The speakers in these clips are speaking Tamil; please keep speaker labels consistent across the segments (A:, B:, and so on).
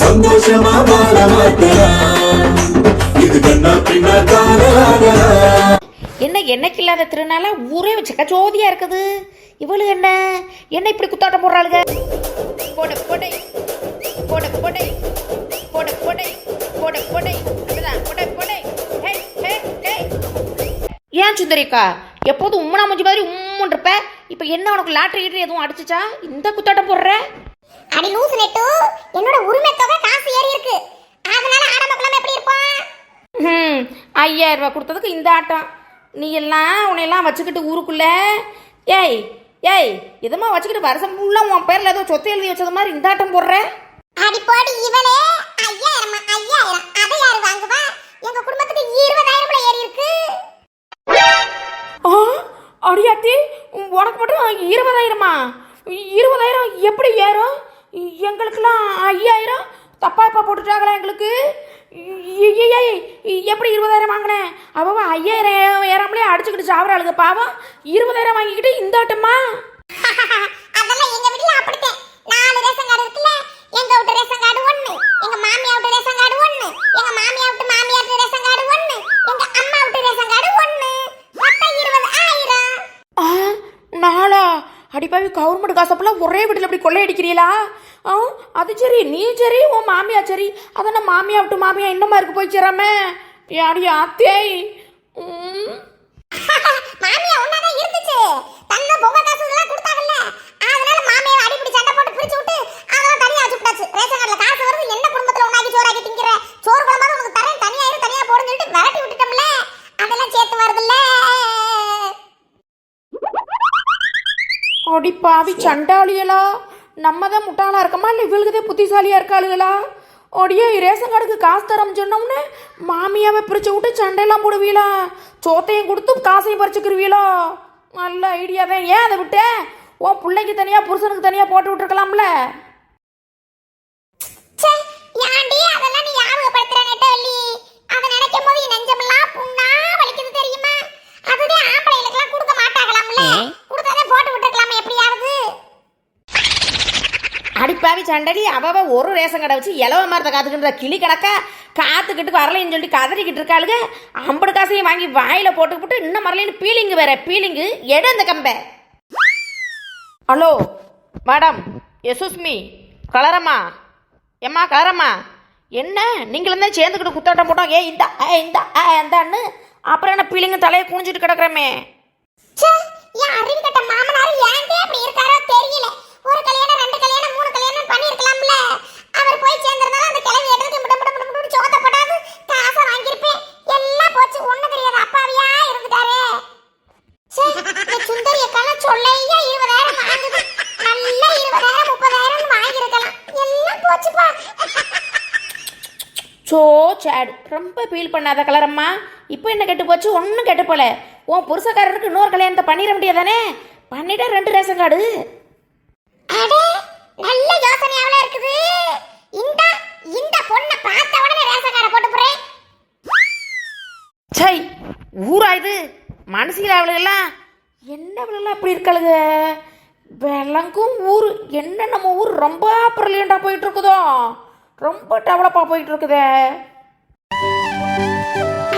A: சந்தோஷமா வாழ மாட்டலாம் இது கண்ணா பின்னா
B: என்ன என்னைக்கு இல்லாத திருநாளா? ஊரே வச்சுக்க ஜோதியா இருக்குது. இவளு என்ன? என்ன இப்படி குத்தாட்டம் போடுறாளுங்க போட போடை. போட போடை. போட போடை. போட போடை. போட போடை. ஹே ஹே. ஏன் சுந்தரிக்கா? எப்போதும் உம்மனா மூஞ்சி மாதிரி உம்முன் இருப்ப இப்போ என்ன உனக்கு லாட்டரி கீட்டரி எதுவும் அடிச்சுச்சா? இந்த குத்தாட்டம் போடுற?
C: அடி லூசு நெட்டு. என்னோட உரிமை தொகை காசு ஏறி இருக்கு. அதனால ஆடம்ப குழம்பு எப்படி இருப்பான்
B: ம் ஐயாயிரம் ரூபாய் கொடுத்ததுக்கு இந்த ஆட்டம். நீ எல்லாம் உன்னையெல்லாம் வச்சுக்கிட்டு ஊருக்குள்ள ஏய் ஏய் எதுமா வச்சுக்கிட்டு வருஷம் ஃபுல்லாக உன் பேரில் ஏதோ சொத்து எழுதி வச்சது மாதிரி இந்த ஆட்டம் போடுற?
C: அடி போடி இவளே. ஐயாயிரம் ஐயாயிரம். அதை யாரு வாங்குவா? எங்க குடும்பத்துக்கு இருபதாயிரம் ஏறி
B: அடியாத்தி உனக்கு மட்டும் இருபதாயிரமா? இருபதாயிரம் எப்படி ஏறும்? எங்களுக்கெல்லாம் ஐயாயிரம்? தப்பா இப்போ போட்டுட்டாங்களா எங்களுக்கு? எப்படி இருபதாயிரம் வாங்கினேன் அவன் ஐயாயிரம் ஏறாமலே அடிச்சுக்கிட்டு சாவறாளுங்க பாவம். இருபதாயிரம் வாங்கிக்கிட்டு இந்த ஆட்டமா
C: அதெல்லாம் எங்க வீட்ல அப்படித்தான் நாலு ரேஷன் கார்டு இருக்குல்ல எங்க வீட்டு ரேஷன் கார்டு ஒண்ணு எங்க மாமியா வீட்டு ரேஷன் கார்டு ஒண்ணு எங்க மாமியா வீட்டு மாமியார் ரேஷன் கார்டு ஒண்ணு எங்க அம்மா வீட்டு ரேஷன் கார்டு ஒண்ணு மொத்தம் இருபது ஆயிரம்
B: ஆ நாளா அடிப்பாவி கவர்மெண்ட் காசப்பெல்லாம் ஒரே வீட்டில் இப்படி கொள்ளையடிக்கிறீங்களா ஆ? அது சரி நீ சரி உன் மாமியா சரி. அதான மாமியா விட்டு மாமியா இன்னமா இருக்கு போய் சேராம? யாடி அத்தேய் ம்.
C: மாமியா ஒன்னாதான் இருந்துச்சு. தன்ன பொங்க காசு எல்லாம் கொடுத்தாங்கல்ல. அதனால மாமியாவை அடிப்படி சண்டை போட்டு பிரிச்சு விட்டு அதெல்லாம் தனியா வச்சு விட்டாச்சு. ரேஷன் கார்டுல காசு வருது என்ன குடும்பத்துல ஒன்னாக்கி சோறாக்கி திங்கிற?
B: அடி பாவி சண்டாளியலா நம்ம தான் முட்டாளா இருக்கமா? இல்லை இவளுக்குதே புத்திசாலியா இருக்காளுகளா அடியே ரேஷன் கார்டுக்கு காசு தரம் சொன்னோம்னே மாமியாவை பிரிச்சு விட்டு சண்டையெல்லாம் போடுவீளா? சோத்தையும் கொடுத்து காசையும் பறிச்சுக்கிருவீளோ? நல்ல ஐடியா தான். ஏன் அதை விட்ட? உன் பிள்ளைக்கு தனியா புருஷனுக்கு தனியா போட்டு விட்டுருக்கலாம்ல.
C: ச்சே
B: அடிப்பாவி சண்டடி அவ ஒரு ரேஷன் கடை வச்சு இலவ மரத்தை காத்துக்கின்ற கிளி கணக்கா காத்துக்கிட்டு வரலைன்னு சொல்லி கதறிக்கிட்டு இருக்காளுங்க ஐம்பது காசையும் வாங்கி வாயில போட்டுக்கிட்டு இன்னும் மரலைன்னு பீலிங்கு வேற பீலிங்கு எடு அந்த கம்பை. ஹலோ மேடம் எசுஸ்மி கலரம்மா. எம்மா கலரம்மா. என்ன நீங்களும் தான் சேர்ந்துக்கிட்டு குத்தாட்டம் போட்டோம். ஏ இந்த இந்த இந்தான்னு. அப்புறம் என்ன பீலிங்கு தலையை குனிஞ்சிட்டு கிடக்குறமே.
C: ச்சே என் அறிவு கட்ட மாமனார் ஏன்டே அப்படி இருக்காரோ தெரியல. ஒரு கல்யாணம் ரெண்டு கல்யாணம் மூணு கல்யாணம் பண்ணியிருக்கலாம்ல. அவர் போய் சேர்ந்திருந்தாலும் அந்த கிளவி எடுத்து முட முட முட முட சோத்தப்படாது காசை வாங்கியிருப்பேன். எல்லாம் போச்சு. ஒண்ணு தெரியாத. அப்பாவியா இருந்துட்டாரு. சரி சுந்தரிய கலை சொல்லையா இருபதாயிரம் வாங்குது. நல்ல இருபதாயிரம் முப்பதாயிரம் வாங்கியிருக்கலாம். எல்லாம் போச்சுப்பா.
B: சோ சேடு. ரொம்ப ஃபீல் பண்ணாத கலரம்மா இப்போ என்ன கெட்டு போச்சு? ஒன்றும் கெட்டு போல. உன் புருஷக்காரருக்கு இன்னொரு கல்யாணத்தை பண்ணிட முடியாதானே? பண்ணிட்டா ரெண்டு ரேஷன் கார்டு.
C: நல்ல யோசனையாவல இருக்குது. இந்த இந்த பொண்ணை பார்த்த உடனே ரேஷன் கார்டை போட்டு போறேன்
B: சை ஊரா இது? மனசில் அவளுகெல்லாம் என்ன அவளுகெல்லாம் இப்படி இருக்காளுங்க விளங்கும் ஊர். என்ன நம்ம ஊர்? ரொம்ப ப்ரில்லியண்டாக போயிட்டு இருக்குதோ ரொம்ப டெவலப்பாக போயிட்டு இருக்குதே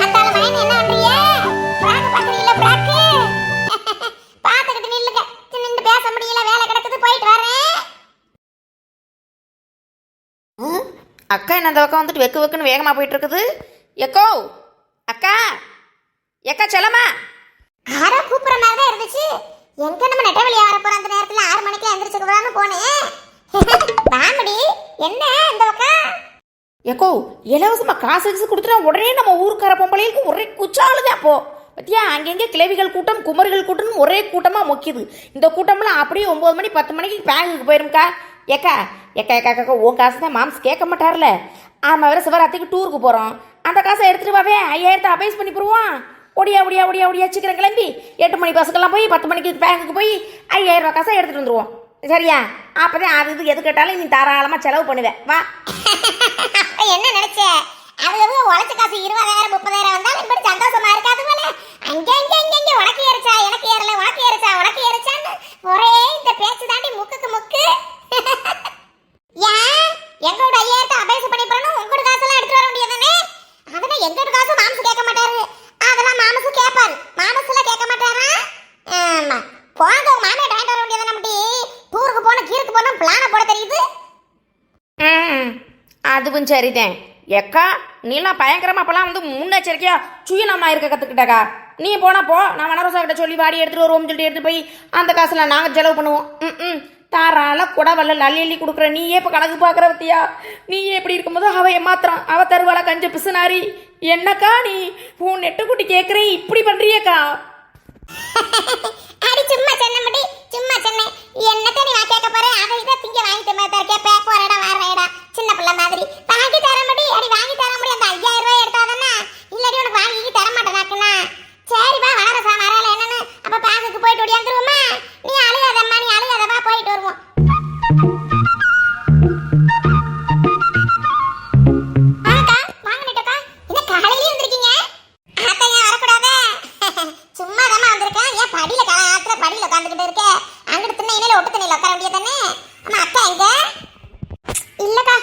C: அந்தால மயன் நில்லுங்க நின்று பேச முடியல வேலை கிடக்குது போயிட்டு வரேன்.
B: அக்கா என்ன அந்த பக்கம் வந்துட்டு வெக்கு வெக்குன்னு வேகமாக போயிட்டு இருக்குது எக்கோ அக்கா எக்கா செல்லம்மா.
C: யாரோ கூப்பிடுற மாதிரி தான் இருந்துச்சு. எங்க நம்ம நெட்டவழியா வர போற அந்த நேரத்துல? ஆறு மணிக்கு எந்திரிச்சுக்கலாம்னு போனேன். வாங்கடி என்ன இந்த பக்கம்?
B: ஏக்கோ இலவசமாக காசு கொடுத்துட்டா உடனே நம்ம ஊருக்கார பொம்பளைகளுக்கு ஒரே குச்சாளுதான் அப்போ. பத்தியா? அங்கங்கே கிளவிகள் கூட்டம் குமரிகள் கூட்டம்னு ஒரே கூட்டமாக மொக்கிது. இந்த கூட்டம்லாம் அப்படியே ஒம்பது மணி பத்து மணிக்கு பேங்குக்கு போயிரும்க்கா. ஏக்கா ஏக்கா ஏக்கா ஏக்கா உன் காசு தான் மாம்ஸ் கேட்க மாட்டார்ல. ஆமாம் வேறு சிவராத்திரிக்கு டூருக்கு போகிறோம் அந்த காசை எடுத்துகிட்டு வாவே ஐயாயிரத்தை அபைஸ் பண்ணி போடுவோம். ஒடியா ஒடியா ஒடியா ஒடியா சீக்கிரம் கிளம்பி எட்டு மணி பஸ்ஸுக்கெல்லாம் போய் பத்து மணிக்கு பேங்குக்கு போய் ஐயாயிரம் ரூபா காசை எடுத்துகிட்டு வந்துடுவோம் சரியா? அப்போதான் அது இது எது கேட்டாலும் நீ தாராளமாக செலவு பண்ணுவேன் வா.
C: என்ன நினச்சேன் அதுக்கு உழைச்ச காசு இருபதாயிரம் முப்பதாயிரம் வந்தாலும் இப்படி சந்தோஷமா இருக்காது போல அங்கே அங்கே அங்கே அங்கே உனக்கு ஏறிச்சா எனக்கு ஏறல உனக்கு ஏறிச்சா உனக்கு ஏறிச்சான்னு ஒரே இந்த பேச்சு தாண்டி முக்குக்கு முக்கு. ஏன்? எங்களோட ஐயாயிரத்தை அபேசம் பண்ணி போறோம் உங்களோட காசெல்லாம் எடுத்துட்டு வர முடியாதானே அதெல்லாம் எங்களோட காசு மாமசு கேட்க மாட்டாரு. அதெல்லாம் மாமசு கேட்பாரு. மாமசுல கேட்க மாட்டாரா? ஆமா. போங்க உங்க மாமியை வாங்கிட்டு வர முடியாதானே அப்படி டூருக்கு போன கீருக்கு போனோம் பிளான போட தெரியுது.
B: அதுவும் சரிதான். எக்கா நீலாம் பயங்கரமாக அப்போல்லாம் வந்து முன்னெச்சரிக்கையா சுயநலமா இருக்க கத்துக்கிட்டக்கா. நீ போனால் போ நான் வனரசா கிட்ட சொல்லி வாடி எடுத்துகிட்டு வருவோம் சொல்லிட்டு எடுத்து போய் அந்த காசில் நாங்கள் செலவு பண்ணுவோம். ம் ம். தாராள குடவல்ல லல்லி அள்ளி கொடுக்குற நீயே இப்போ கணக்கு பார்க்குற பத்தியா? நீயே எப்படி இருக்கும்போது அவ ஏமாத்துறான். அவ தருவாள கஞ்ச பிசுனாரி. என்னக்கா நீ? உன் நெட்டுக்குட்டி கேட்குறே இப்படி பண்ணுறியக்கா
C: அடி சும்மா சொன்ன முடி சும்மா சொன்னேன் என்னத்த நீ நான் கேட்க போறேன்? அதை இதை திங்க வாங்கிட்டு தர மாதிரி கேட்ப போறடா வரடா. சின்ன பிள்ளை மாதிரி. திண்ணை இணையில ஒட்டு திண்ணையில உட்கார வேண்டியது தானே ஆமா அக்கா எங்க? இல்லக்கா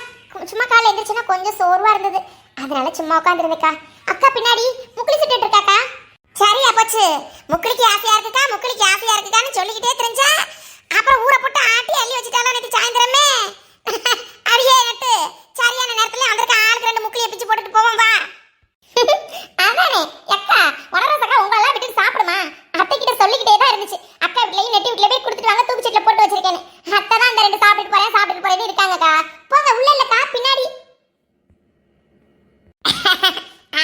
C: சும்மா காலை எந்திரிச்சுன்னா கொஞ்சம் சோர்வா இருந்தது. அதனால சும்மா உட்காந்துருந்தேக்கா அக்கா பின்னாடி முக்குளி சுட்டுட்டு இருக்காக்கா. போச்சு. முக்குளிக்கு ஆசையா இருக்குக்கா முக்குளிக்கு ஆசையா இருக்குக்கான்னு சொல்லிக்கிட்டே தெரிஞ்சா அப்புறம் ஊரை போட்டு ஆட்டி அள்ளி வச்சுட்டாலும் நேற்று சாயந்தரமே அடியே நட்டு சரியான நேரத்துல வந்திருக்க ஆளுக்கு ரெண்டு முக்குளியை பிச்சு போட்டுட்டு போவோம் வா அதானே அக்கா வனரசக்கா உங்களெல்லாம் விட்டு சாப்பிடுமா அத்தை கிட்ட சொல்லிக்கிட்டே தான் இருந்துச்சு அக்கா வீட்லயும் நெட்டி வீட்ல போய் கொடுத்துட்டு வாங்க தூக்கு சீட்ல போட்டு வச்சிருக்கேன்னு அத்தை தான் அந்த ரெண்டு சாப்பிட்டு போறேன் சாப்பிட்டு போறேன்னு இருக்காங்கக்கா போங்க உள்ள இல்லக்கா பின்னாடி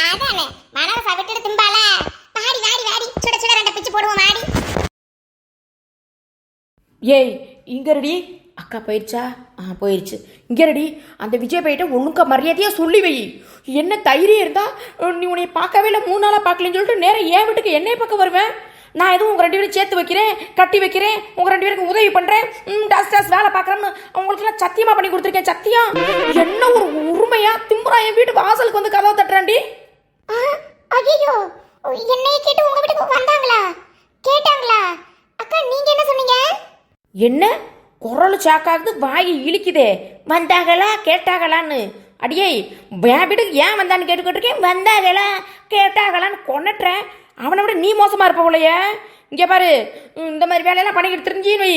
C: அதானே வனரசா விட்டுட்டு திம்பால வாடி வாடி வாடி சுட சுட ரெண்டு பிச்சு போடுவோம் வாடி
B: ஏய் இங்கரடி அக்கா போயிடுச்சா ஆ போயிடுச்சு இங்க அந்த விஜய் பையிட்ட ஒழுங்க மரியாதையாக சொல்லி வை. என்ன தைரியம் இருந்தால் நீ உன்னை பார்க்கவே இல்லை மூணு நாளாக பார்க்கலன்னு சொல்லிட்டு நேரம் ஏன் வீட்டுக்கு என்னைய பக்கம் வருவேன். நான் எதுவும் உங்கள் ரெண்டு பேரும் சேர்த்து வைக்கிறேன் கட்டி வைக்கிறேன் உங்கள் ரெண்டு பேருக்கு உதவி பண்ணுறேன் ம், டாஸ் டாஸ் வேலை பார்க்குறேன்னு அவங்களுக்குலாம் சத்தியமாக பண்ணி கொடுத்துருக்கேன் சத்தியம். என்ன ஒரு உரிமையா திம்புறா என் வீட்டு வாசலுக்கு வந்து கதவை தட்டுறாண்டி
C: ஐயோ என்னைய கேட்டு உங்கள் வீட்டுக்கு வந்தாங்களா? கேட்டாங்களா? அக்கா நீங்கள் என்ன சொன்னீங்க?
B: என்ன? குரல் சாக்காகுது வாய் இழிக்குதே. வந்தாங்களா கேட்டாங்களான்னு அடியே என் வீட்டுக்கு ஏன் வந்தான்னு கேட்டுக்கிட்டு வந்தாங்களா கேட்டாங்களான்னு கொண்டுட்டுறேன் அவனை விட நீ மோசமாக இருப்ப போலையே. இங்கே பாரு இந்த மாதிரி வேலையெல்லாம் பண்ணிக்கிட்டு தெரிஞ்சின்னு வை.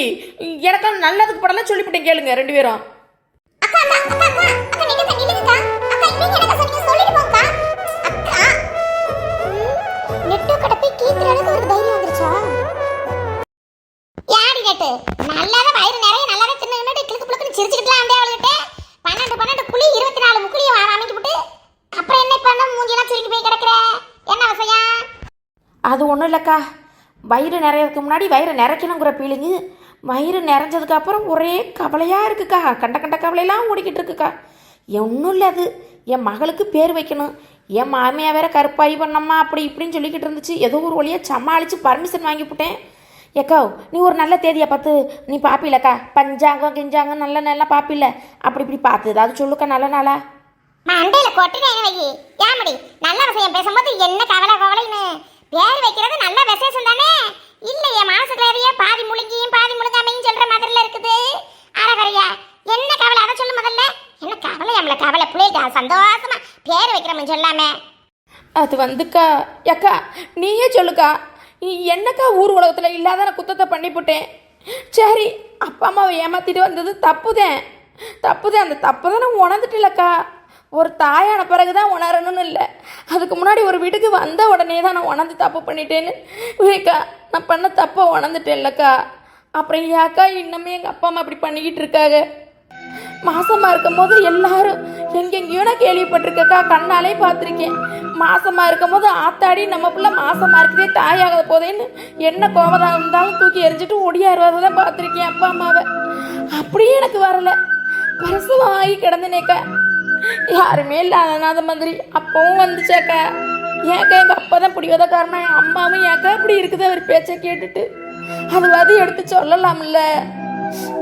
B: எனக்கும் நல்லதுக்கு படலாம் சொல்லிவிட்டேன் கேளுங்க ரெண்டு பேரும். அது ஒன்றும் இல்லைக்கா. வயிறு நிறையறதுக்கு முன்னாடி வயிறு நிறைக்கணுங்கிற பீலிங்கு வயிறு நிறைஞ்சதுக்கு அப்புறம் ஒரே கவலையாக இருக்குக்கா. கண்ட கண்ட கவலையெல்லாம் ஓடிக்கிட்டு இருக்குக்கா. ஒன்றும் இல்லை அது. என் மகளுக்கு பேர் வைக்கணும். என் மாமியா வேற கருப்பாய் பண்ணம்மா அப்படி இப்படின்னு சொல்லிக்கிட்டு இருந்துச்சு. ஏதோ ஒரு வழியாக சமாளித்து பர்மிஷன் வாங்கி போட்டேன் ஏக்கா நீ ஒரு நல்ல தேதியை பார்த்து நீ பாப்பிலக்கா பஞ்சாங்கம் கிஞ்சாங்கம் நல்ல நல்லா பார்ப்பில்ல அப்படி இப்படி பார்த்து ஏதாவது சொல்லுக்கா நல்ல நாளா.
C: மண்டையில் கொட்டினேன் வையி. ஏன் முடி? நல்ல விஷயம் பேசும்போது என்ன கவலை கவலைன்னு. பேர் வைக்கிறது நல்ல விசேஷம் தானே? இல்லையே என் மனசுக்குள்ளேயே பாதி முழுங்கியும் பாதி முழுங்காமையும் சொல்ற மாதிரில இருக்குது. அரகரையா என்ன கவலை? அதை சொல்லு முதல்ல. என்ன கவலை? நம்மள கவலை பிள்ளைக்கு சந்தோஷமா. பேர் வைக்கிறோம்னு சொல்லாமே.
B: அது வந்துக்கா. ஏக்கா நீயே சொல்லுக்கா. நீ என்னக்கா ஊர் உலகத்தில் இல்லாத நான் குத்தத்தை பண்ணி போட்டேன்? சரி அப்பா அம்மாவை ஏமாத்திட்டு வந்தது தப்புதேன் தப்புதேன் அந்த தப்பு தான் நான் உணர்ந்துட்டில்லக்கா. ஒரு தாயான பிறகு தான் உணரணும்னு இல்லை. அதுக்கு முன்னாடி ஒரு வீட்டுக்கு வந்த உடனே தான் நான் உணர்ந்து தப்பு பண்ணிட்டேன்னு. விவேக்கா நான் பண்ண தப்பை உணர்ந்துட்டேன்லக்கா. அப்புறம் ஏக்கா இன்னுமே எங்கள் அப்பா அம்மா அப்படி பண்ணிக்கிட்டு இருக்காங்க. இருக்கும் போது எல்லாரும் எங்கெங்கேயோ நான் கேள்விப்பட்டிருக்கக்கா கண்ணாலே பார்த்துருக்கேன். மாசமாக இருக்கும் போது ஆத்தாடி நம்ம பிள்ளை மாசமாக இருக்குதே தாயாகாத போதேன்னு என்ன கோபதாக இருந்தாலும் தூக்கி எரிஞ்சிட்டு ஒடியாருவதை தான் பார்த்துருக்கேன் அப்பா அம்மாவை. அப்படியே எனக்கு வரல. பிரசவம் ஆகி கிடந்தனேக்கா. யாருமே இல்லாத மாதிரி அப்பவும் வந்துச்சாக்க ஏக்க எங்கள் அப்பா தான் பிடிவாத காரணம் என் அம்மாவும் ஏக்க இப்படி இருக்குது? அவர் பேச்சை கேட்டுட்டு. அது வந்து எடுத்து சொல்லலாம்ல.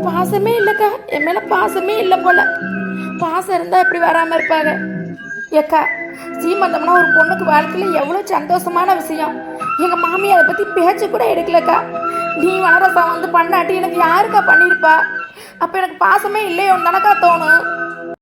B: பாசமே இல்லைக்கா. என் மேல பாசமே இல்லை போல. பாசம் இருந்தா இப்படி வராம இருப்பாங்க ஏக்கா சீமந்தம்னா ஒரு பொண்ணுக்கு வாழ்க்கையில எவ்வளவு சந்தோஷமான விஷயம். எங்க மாமி அதை பத்தி பேச்சு கூட எடுக்கலக்கா. நீ வளரசா வந்து பண்ணாட்டி எனக்கு யாருக்கா பண்ணியிருப்பா அப்ப எனக்கு பாசமே இல்லையோன்னு தானக்கா தோணும்.